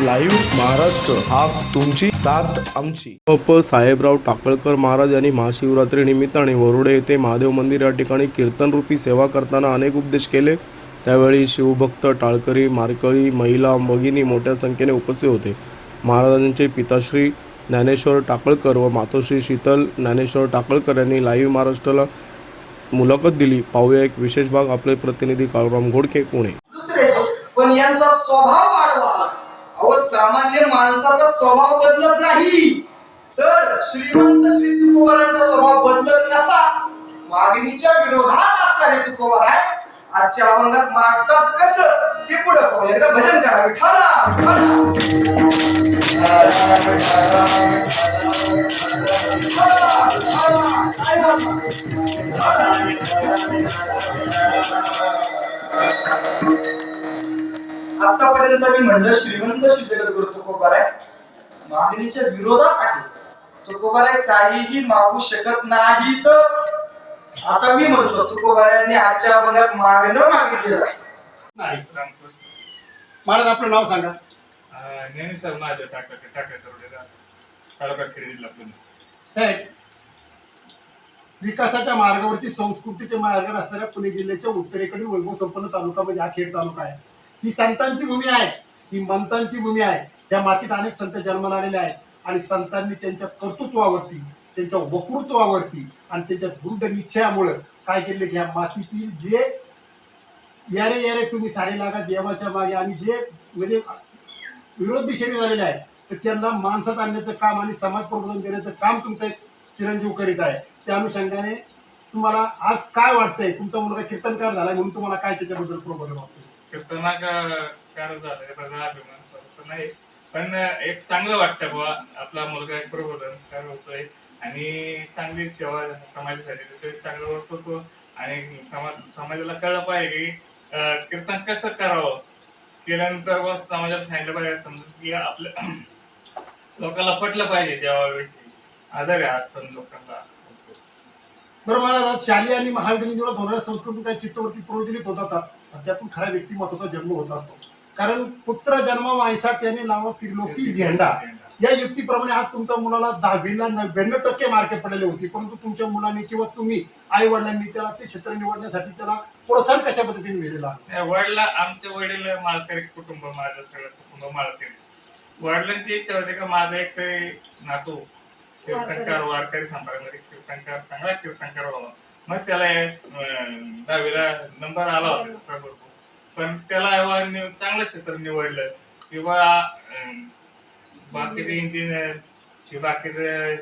Live Maharashtra हा तुमची साथ आमची. प साहेबराव टाकळकर महाराज यांनी महाशिवरात्री निमित्ताने वरुडे येथे महादेव मंदिर या ठिकाणी कीर्तनरूपी सेवा करताना अनेक उपदेश केले. त्यावेळी शिवभक्त टाळकरी मारकळी महिला भगिनी मोठ्या संख्येने उपस्थित होते. महाराजांचे पिताश्री ज्ञानेश्वर टाकळकर व मातोश्री शीतल ज्ञानेश्वर टाकळकर यांनी लाईव्ह महाराष्ट्राला मुलाखत दिली. पाहूया एक विशेष भाग. आपले प्रतिनिधी काळूराम घोडके पुणे. पण यांचा स्वभाव वाढवा. अहो सामान्य माणसाचा स्वभाव बदलत नाही. तर श्रीमंत श्री तुकोबारांचा स्वभाव बदलत कसा? मागणीच्या विरोधात असणारे तुकोबार आहे. आजच्या अभंगात मागतात कसं? ते पुढे पाहूया. एकदा भजन करा. विठाला विठाला आतापर्यंत मी म्हणलं श्रीमंत श्री जगद्गुरु तुकोबार आहे मागणीच्या विरोधात आहे. तुकोबार आहे काहीही मागू शकत नाही तर आता मी म्हणतो तुकोबारांनी आजच्या अभंगात मागणं मागितलेलं आहे. महाराज आपलं नाव सांगा. तालुका जिल्हा पुणे. साहेब विकासाच्या मार्गावरती संस्कृतीचे मार्ग असणाऱ्या पुणे जिल्ह्याच्या उत्तरेकडील वैभव संपन्न तालुका म्हणजे हा खेड तालुका आहे. ही संतांची भूमी आहे. ही मंतांची भूमी आहे. त्या मातीत अनेक संत जन्माला आलेले आहेत. आणि संतांनी त्यांच्या कर्तृत्वावरती त्यांच्या वक्तृत्वावरती आणि त्यांच्या दृढ निश्चयामुळे काय केले की ह्या मातीतील जे यारे यारे तुम्ही सारे लागा देवाच्या मागे आणि जे म्हणजे विरोध दिशेने झालेले आहेत तर त्यांना माणसात आणण्याचं काम आणि समाज प्रबोधन देण्याचं काम तुमचं एक चिरंजीव करीत आहे. त्या अनुषंगाने तुम्हाला आज काय वाटतंय? तुमचा मुलगा कीर्तनकार झालाय म्हणून तुम्हाला काय त्याच्याबद्दल प्रबोधन वाटतं कीर्तनाक कार झालं त्याचा अभिमान नाही. पण एक चांगलं वाटतं बुवा आपला मुलगा एक प्रबोधन काय होतोय आणि चांगली सेवा समाजासाठी ते चांगलं वाटतो तो आणि समाज समाजाला कळलं पाहिजे की कीर्तन कसं करावं? केल्यानंतर बस समाजाला सांगितलं पाहिजे समजून की आपल्या लोकांना पटलं पाहिजे देवाविषयी. आदर आहे आज लोकांना. बरं मला शालेय आणि महाविद्यालयीन जीवनात होणाऱ्या संस्कृती काही चित्रवरती प्रयोजनित होत त्यातून खऱ्या व्यक्तिमत्वाचा जन्म होत असतो कारण पुत्र जन्म वायसा त्याने नाव फिरलो की झेंडा. या युक्तीप्रमाणे आज तुमच्या मुलाला दहावीला नव्याण्णव टक्के मार्क पडलेले होते. परंतु तुमच्या मुलाने किंवा तुम्ही आई वडिलांनी त्याला ते क्षेत्र निवडण्यासाठी त्याला प्रोत्साहन कशा पद्धतीने दिलेलं आहे? वडला आमचे वडील मालकरी कुटुंब माझं सगळं कुटुंब मालकरी वडिलांची इच्छा होती का माझा एक नातू कीर्तनकार वारकरी संप्रदायामध्ये कीर्तनकार चांगला कीर्तनकार व्हावा. मग त्याला दहावीला नंबर आला होता. पण त्याला एव्हा चांगलं क्षेत्र निवडलं. किंवा बाकीचे इंजिनियर किंवा बाकीचे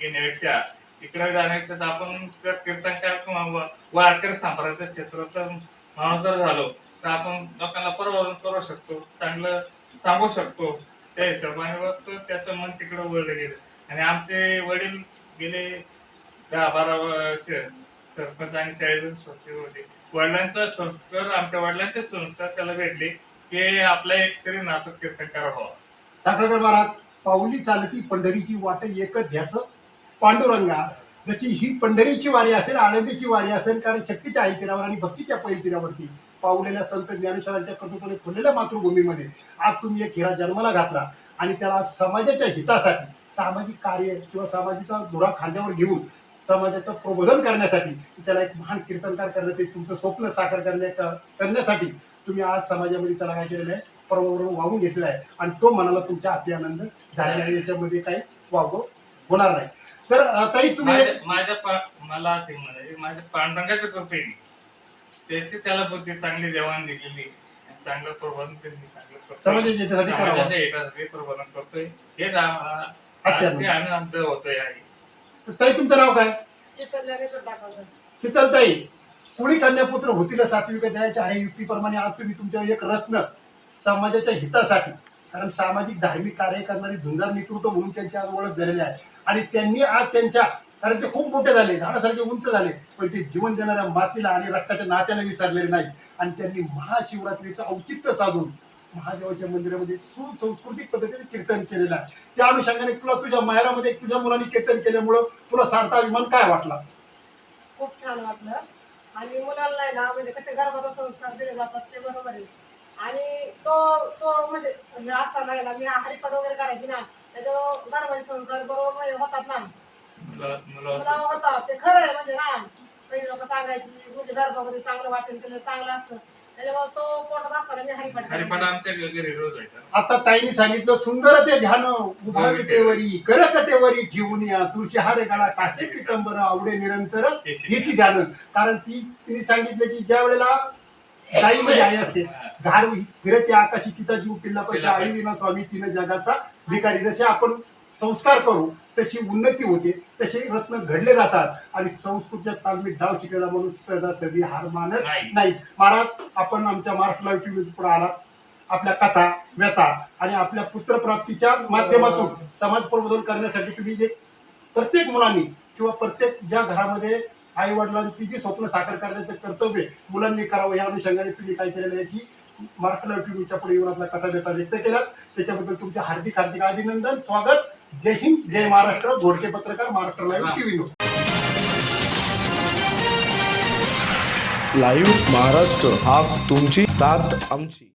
घेण्यापेक्षा इकडे जाण्यापेक्षा तर आपण जर कीर्तनकार किंवा वारकरी संप्रदायाच्या क्षेत्राचा माणूस जर झालो तर आपण लोकांना परवडून करू शकतो चांगलं सांगू शकतो. त्या हिशोबाने बघतो त्याचं मन तिकडं वळलं गेलं. आणि आमचे वडील गेले दहा बारा वर्ष. सरपंच आणि चाळीस वर्ष होते. वडिलांचा संस्कार आमच्या वडिलांचे संस्कार त्याला भेटले की आपला एक तरी नाटक कीर्तनकार व्हावा. टाकळकर महाराज पाऊली चालती पंढरीची वाट एकच ध्यास पांडुरंगा जशी ही पंढरीची वारी असेल आनंदीची वारी असेल कारण शक्तीच्या आईतीरावर आणि भक्तीच्या पैलतीरावरती पावलेल्या संत ज्ञानेश्वरांच्या कर्तृत्वाने खुललेल्या मातृभूमीमध्ये आज तुम्ही एक हिरा जन्माला घातला आणि त्याला आज समाजाच्या हितासाठी सामाजिक कार्य किंवा सामाजिक धुरा खांद्यावर घेऊन समाजाचं प्रबोधन करण्यासाठी त्याला एक महान कीर्तनकार करण्याचे तुमचं स्वप्न साकार करण्या करण्यासाठी तुम्ही आज समाजामध्ये त्याला काय केलेलं आहे? प्रबोधन वाहून घेतलेलं आहे. आणि तो मनाला तुमच्या अति आनंद झालेला आहे. याच्यामध्ये काही वावगं होणार नाही. तर ताई तुम्ही माझ्या मला असे म्हणायचे माझ्या पांडुरंगाच्या कृपेने त्याची त्याला बुद्धी चांगली देवाण दिलेली चांगलं प्रबोधन त्यांनी चांगलं करतोय. समाजाच्या हितासाठी करावं. प्रबोधन करतोय. हेच आम्हाला होतोय आहे. ताई तुमचं नाव काय. शीतलताई कुणी कन्यापुत्र होतील सात्विक जायच्या आहे? युक्तीप्रमाणे आज तुम्ही तुमच्या एक रत्न समाजाच्या हितासाठी कारण सामाजिक धार्मिक कार्य करणारे झुंजार नेतृत्व म्हणून त्यांची आज ओळख झालेली आहे. आणि त्यांनी आज त्यांच्या कारण ते खूप मोठे झाले झाडासारखे उंच झाले पण ते जीवन देणाऱ्या मातीला आणि रक्ताच्या नात्याला विसरलेले नाही. आणि त्यांनी महाशिवरात्रीचं औचित्य साधून महादेवाच्या मंदिरामध्ये सुसंस्कृतिक पद्धतीने कीर्तन केलेलं आहे. त्या अनुषंगाने तुला तुझ्या माहेरामध्ये तुझ्या मुलांनी कीर्तन केल्यामुळं तुला सार्था अभिमान काय वाटला? खूप छान वाटलं. आणि मुलांना आहे ना म्हणजे कसे गर्भाचा संस्कार दिले जातात ते बरोबर आहे. आणि तो तो म्हणजे असताना मी हरिपाठ वगैरे करायची ना त्याच्यावर धर्माचे संस्कार बरोबर होतात ना. मुलं मुलं मला होता ते खरं आहे म्हणजे ना काही लोक सांगायची म्हणजे धर्मामध्ये चांगलं वाचन केलं चांगलं असतं. हरिपाठ. आमच्या घरी रोज व्हायचा आता ताईने सांगितलं सुंदर ते ध्यान उभा विटेवरी कर कटेवरी ठेवून या. तुळशी हारे गळा कासे पितंबर आवडे निरंतर याची ध्यान. कारण ती तिने सांगितलं की ज्या वेळेला गाईमध्ये आई असते घार फिरत आकाशी तिचा जीव पिल्ला पैसा आई विना स्वामी तिनं जगाचा भिकारी. जसे आपण संस्कार करू तशी उन्नती होते तसे रत्न घडले जातात. आणि संस्कृतीच्या तालमीत डाव शिकायला म्हणून सदा सदी हार मानत नाही. महाराज आपण आमच्या महाराष्ट्र लाईव्ह टीव्ही पुढे आलात. आपल्या कथा व्यथा आणि आपल्या पुत्रप्राप्तीच्या माध्यमातून समाज प्रबोधन करण्यासाठी तुम्ही जे प्रत्येक मुलांनी किंवा प्रत्येक ज्या घरामध्ये आई वडिलांची जी स्वप्न साकार करण्याचं कर्तव्य मुलांनी करावं या अनुषंगाने तुम्ही काय केलेलं आहे की महाराष्ट्र लाईव्ह टीव्हीच्या पुढे येऊन आपल्या कथा व्यथा व्यक्त केल्यात. त्याच्याबद्दल तुमचे हार्दिक हार्दिक अभिनंदन स्वागत. जय हिंद जय महाराष्ट्र. घोडके पत्रकार Maharashtra live TV news live Maharashtra हा तुमची साथ आमची.